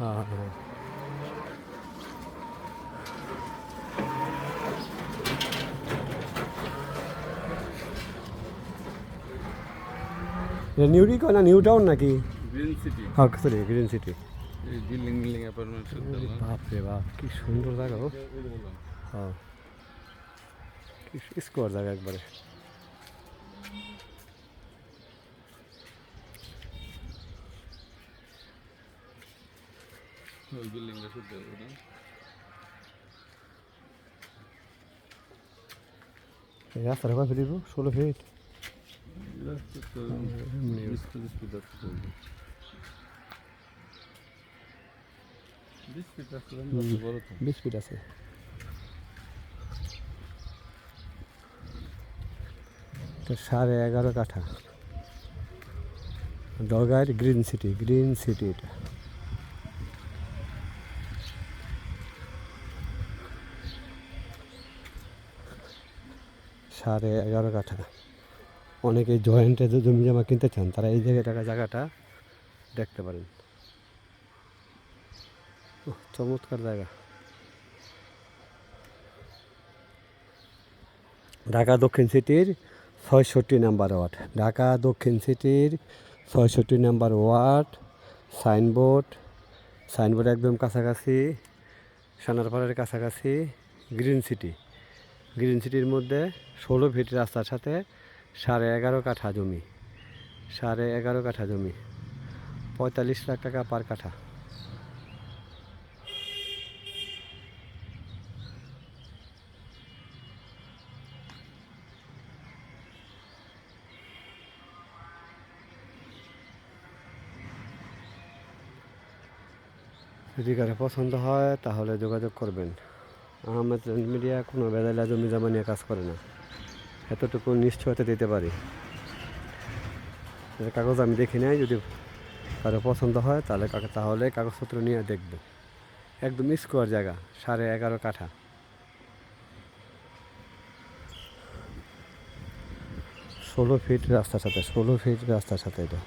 হ্যাঁ হ্যাঁ নিউরি কয় না নিউ টাউন নাকি গ্রিন সিটি হ্যাঁ সরি গ্রিন সিটি এই বিল্ডিং বিল্ডিং অ্যাপার্টমেন্ট বাপ রে বাপ কি সুন্দর জায়গা ও হ্যাঁ কি স্কোয়ার জায়গা একবারে ওই বিল্ডিংটা শুনতে হবে না? ফিট ষোলো ফিট? সাড়ে এগারো কাঠা। ডগার গ্রিন সিটি গ্রিন সিটি এটা। সাড়ে এগারো কাঠা। অনেকে জয়েন্টে জমি জমা কিনতে চান, তারা এই জায়গাটা জায়গাটা দেখতে পারেন। চমৎকার জায়গা। ঢাকা দক্ষিণ সিটির ছয়ষট্টি নাম্বার ওয়ার্ড। ঢাকা দক্ষিণ সিটির ছয়ষট্টি নাম্বার ওয়ার্ড, সাইনবোর্ড সাইনবোর্ড একদম কাছাকাছি, সানারপাড়ের কাছাকাছি, গ্রিন সিটি। গ্রিন সিটির মধ্যে ষোলো ফিট রাস্তার সাথে সাড়ে এগারো কাঠা জমি। সাড়ে এগারো কাঠা জমি। পঁয়তাল্লিশ লাখ টাকা পার কাঠা। যদি কারও পছন্দ হয়, তাহলে যোগাযোগ করবেন। আহমেদ মিডিয়া কোনো বেদাইলা জমি জমা নিয়ে কাজ করে না। এতটুকু নিশ্চয়তা দিতে পারি। কাগজ আমি দেখি নাই, যদি কারও পছন্দ হয়, তাহলে তাহলে কাগজপত্র নিয়ে দেখব। একদম স্কোয়ার জায়গা, সাড়ে এগারো কাঠা। ষোলো ফিট রাস্তার সাথে, ষোলো ফিট রাস্তার সাথে এটা।